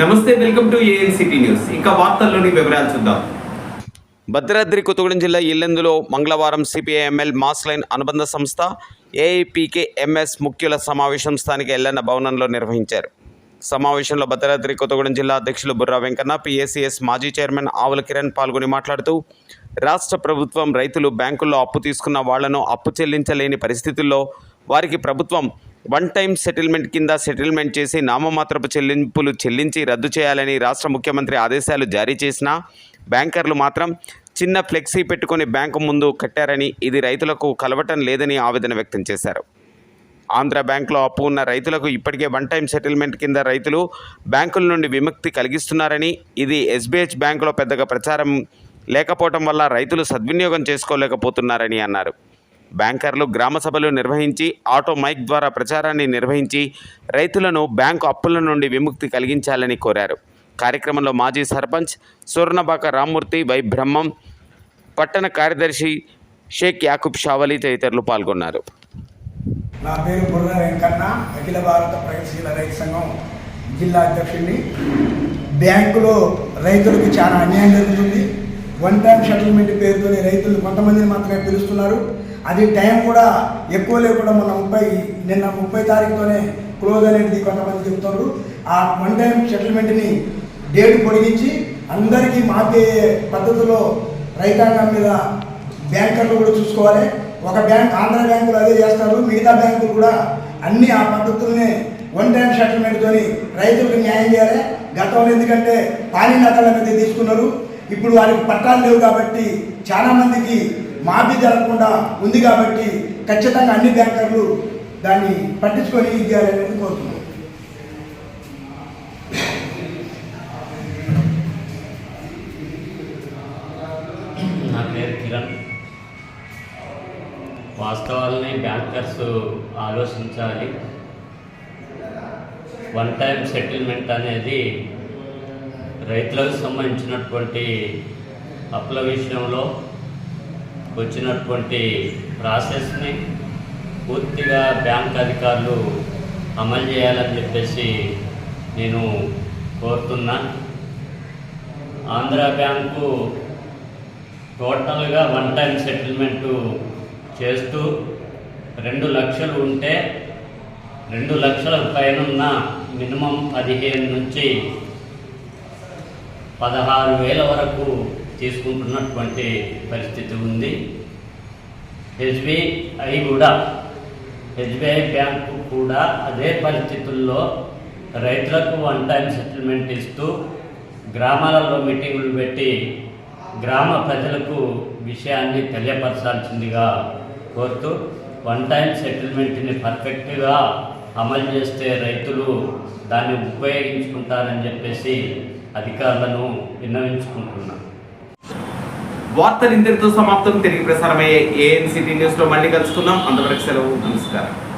నమస్తే welcome to ANCT news. వార్తల్లోని వివరాలు చూద్దాం. భద్రాద్రి కొత్తగూడెం జిల్లా ఇల్లెందులో మంగళవారం సిపిఐఎంఎల్ మాస్ లైన్ అనుబంధ సంస్థ ఏఐపీకే ఎంఎస్ ముఖ్యుల సమావేశం స్థానిక ఎల్లన్న భవనంలో నిర్వహించారు. సమావేశంలో భద్రాద్రి కొత్తగూడెం జిల్లా అధ్యక్షులు బుర్రా వెంకన్న పిఎస్సిఎస్ మాజీ చైర్మన్ ఆవుల కిరణ్ పాల్గొని మాట్లాడుతూ రాష్ట్ర ప్రభుత్వం రైతులు బ్యాంకుల్లో అప్పు తీసుకున్న వాళ్ళను అప్పు చెల్లించలేని పరిస్థితుల్లో వారికి ప్రభుత్వం వన్ టైం సెటిల్మెంట్ కింద సెటిల్మెంట్ చేసి నామమాత్రపు చెల్లింపులు చెల్లించి రద్దు చేయాలని రాష్ట్ర ముఖ్యమంత్రి ఆదేశాలు జారీ చేసినా బ్యాంకర్లు మాత్రం చిన్న ఫ్లెక్సీ పెట్టుకుని బ్యాంకు ముందు కట్టారని ఇది రైతులకు కలవటం లేదని ఆవేదన వ్యక్తం చేశారు. ఆంధ్ర బ్యాంకులో అప్పు ఉన్న రైతులకు ఇప్పటికే వన్ టైం సెటిల్మెంట్ కింద రైతులు బ్యాంకుల నుండి విముక్తి కలిగిస్తున్నారని ఇది ఎస్బీహెచ్ బ్యాంకులో పెద్దగా ప్రచారం లేకపోవటం వల్ల రైతులు సద్వినియోగం చేసుకోలేకపోతున్నారని అన్నారు. బ్యాంకర్లు గ్రామ సభలు నిర్వహించి ఆటో మైక్ ద్వారా ప్రచారాన్ని నిర్వహించి రైతులను బ్యాంకు అప్పుల నుండి విముక్తి కలిగించాలని కోరారు. కార్యక్రమంలో మాజీ సర్పంచ్ సువర్ణబాక రామ్మూర్తి వై బ్రహ్మం పట్టణ కార్యదర్శి షేక్ యాకూబ్ షావలి తదితరులు పాల్గొన్నారు. నా పేరు బుర్ర వెంకన్న అఖిల భారత ప్రగతిశీల రైతు సంఘం జిల్లా అధ్యక్షుడిని. బ్యాంకులో రైతులకు చాలా అన్యాయం జరుగుతుంది. వన్ టైం సెటిల్మెంట్ పేరుతోనే రైతులు కొంతమందిని మాత్రమే పిలుస్తున్నారు. అది టైం కూడా ఎక్కువ లేకుండా మొన్న ముప్పై నిన్న ముప్పై తారీఖుతోనే క్లోజ్ అనేది కొంతమంది చెబుతున్నారు ఆ వన్ టైం సెటిల్మెంట్ని డేట్ పొడిగించి అందరికీ మాపే పద్ధతిలో రైతాంగం మీద బ్యాంకర్లు కూడా చూసుకోవాలి. ఒక బ్యాంక్ ఆంధ్ర బ్యాంకులు అదే చేస్తారు. మిగతా బ్యాంకులు కూడా అన్ని ఆ పద్ధతుల్ని వన్ టైం సెటిల్మెంట్తోని రైతులకు న్యాయం చేయాలి. గతంలో ఎందుకంటే పానీ నకల మీద తీసుకున్నారు. ఇప్పుడు వారికి పట్టాలు లేవు కాబట్టి చాలా మందికి మాఫీ జరగకుండా ఉంది కాబట్టి ఖచ్చితంగా అన్ని బ్యాంకర్లు దాన్ని పట్టించుకొని ఇవ్వాలనేది చేయాలనేది కోరుతున్నాను నా పేరు కిరణ్. వాస్తవాలని బ్యాంకర్స్ ఆలోచించాలి. వన్ టైం సెటిల్మెంట్ అనేది రైతులకు సంబంధించినటువంటి అప్పుల విషయంలో వచ్చినటువంటి ప్రాసెస్ని పూర్తిగా బ్యాంక్ అధికారులు అమలు చేయాలని చెప్పేసి నేను కోరుతున్నా. ఆంధ్ర బ్యాంకు టోటల్గా వన్ టైం సెటిల్మెంటు చేస్తూ రెండు లక్షలు ఉంటే రెండు లక్షల పైనున్న మినిమం పదిహేను నుంచి పదహారు వేల వరకు తీసుకుంటున్నటువంటి పరిస్థితి ఉంది. హెచ్బిఐ కూడా హెచ్బిఐ బ్యాంకు కూడా అదే పరిస్థితుల్లో రైతులకు వన్ టైం సెటిల్మెంట్ ఇస్తూ గ్రామాలలో మీటింగులు పెట్టి గ్రామ ప్రజలకు విషయాన్ని తెలియపరచాల్సిందిగా కోరుతూ వన్ టైం సెటిల్మెంట్ని పర్ఫెక్ట్గా అమలు చేస్తే రైతులు దాన్ని ఉపయోగించుకుంటారని చెప్పేసి అధికారులను విన్నవించుకుంటున్నాను వార్తలు ఇంతటితో సమాప్తం. తిరిగి ప్రసారమయ్యే ఏఎన్సిటీ న్యూస్లో మళ్ళీ కలుసుకుందాం. అంతవరకు సెలవు. నమస్కారం.